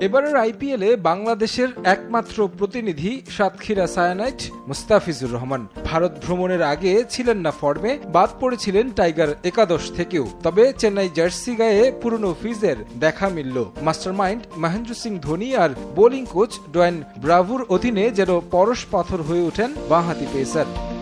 এবারের আইপিএলে বাংলাদেশের একমাত্র প্রতিনিধি সাতক্ষীরা সায়ানাইট মুস্তাফিজুর রহমান। ভারত ভ্রমণের আগে ছিলেন না ফর্মে, বাদ পড়েছিলেন টাইগার একাদশ থেকেও। তবে চেন্নাই জার্সি গায়ে পুরনো ফিজের দেখা মিলল। মাস্টারমাইন্ড মহেন্দ্র সিং ধোনি আর বোলিং কোচ ডোয়েন ব্রাভুর অধীনে যেন পরশ পাথর হয়ে ওঠেন বাঁহাতি পেসার।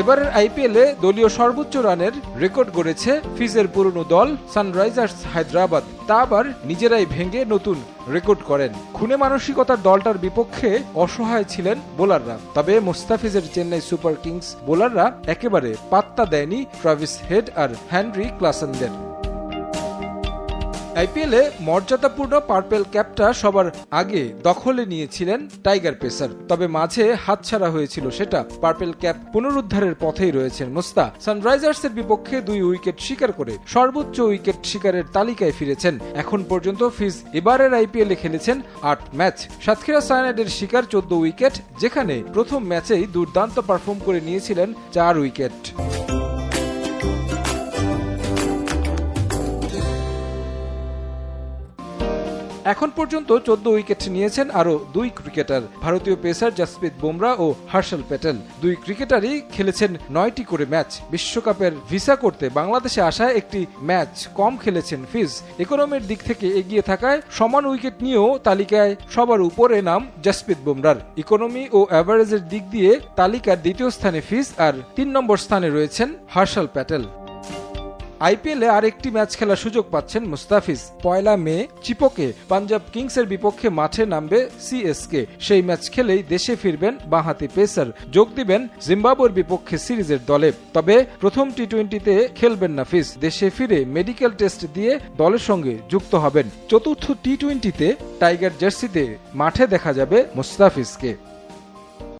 এবারের আইপিএলে দলীয় সর্বোচ্চ রানের রেকর্ড গড়েছে ফিজের পুরনো দল সানরাইজার্স হায়দ্রাবাদ। তা আবার নিজেরাই ভেঙে নতুন রেকর্ড করেন। খুনে মানসিকতার দলটার বিপক্ষে অসহায় ছিলেন বোলাররা। তবে মোস্তাফিজের চেন্নাই সুপার কিংস বোলাররা একেবারে পাত্তা দেয়নি ট্রাভিস হেড আর হ্যানরি ক্লাসেনদের। আইপিএলে মর্যাদাপূর্ণ পার্পেল ক্যাপটা সবার আগে দখলে নিয়েছিলেন টাইগার পেসার তবে মাঝে হাতছাড়া হয়েছিল সেটা। পার্পেল ক্যাপ পুনরুদ্ধারের পথেই রয়েছেন মুস্তা। সানরাইজার্সের বিপক্ষে দুই উইকেট শিকার করে সর্বোচ্চ উইকেট শিকারের তালিকায় ফিরেছেন। এখন পর্যন্ত ফিজ এবারের আইপিএলে খেলেছেন আট ম্যাচ। সাতক্ষীরা সায়নাইডের শিকার চোদ্দ উইকেট, যেখানে প্রথম ম্যাচেই দুর্দান্ত পারফর্ম করে নিয়েছিলেন চার উইকেট। এখন পর্যন্ত চোদ্দ উইকেট নিয়েছেন আরও দুই ক্রিকেটার, ভারতীয় পেসার জাসপ্রীত বুমরা ও হার্ষল প্যাটেল। দুই ক্রিকেটারই খেলেছেন নয়টি করে ম্যাচ। বিশ্বকাপের ভিসা করতে বাংলাদেশে আসায় একটি ম্যাচ কম খেলেছেন ফিজ। ইকোনমির দিক থেকে এগিয়ে থাকায় সমান উইকেট নিয়েও তালিকায় সবার উপরে নাম জাসপ্রীত বুমরার। ইকোনমি ও অ্যাভারেজের দিক দিয়ে তালিকার দ্বিতীয় স্থানে ফিজ আর তিন নম্বর স্থানে রয়েছেন হার্ষল প্যাটেল। আইপিএলে আরেকটি ম্যাচ খেলার সুযোগ পাচ্ছেন মুস্তাফিজ। পয়লা মে চিপোকে পাঞ্জাব কিংসের বিপক্ষে মাঠে নামবে সিএসকে। সেই ম্যাচ খেলেই দেশে ফিরবেন বাঁহাতি পেসার। যোগ দিবেন জিম্বাবুয়ের বিপক্ষে সিরিজের দলে। তবে প্রথম টি টোয়েন্টিতে খেলবেন না ফিজ। দেশে ফিরে মেডিকেল টেস্ট দিয়ে দলের সঙ্গে যুক্ত হবেন। চতুর্থ টি টোয়েন্টিতে টাইগার জার্সিতে মাঠে দেখা যাবে মুস্তাফিজকে।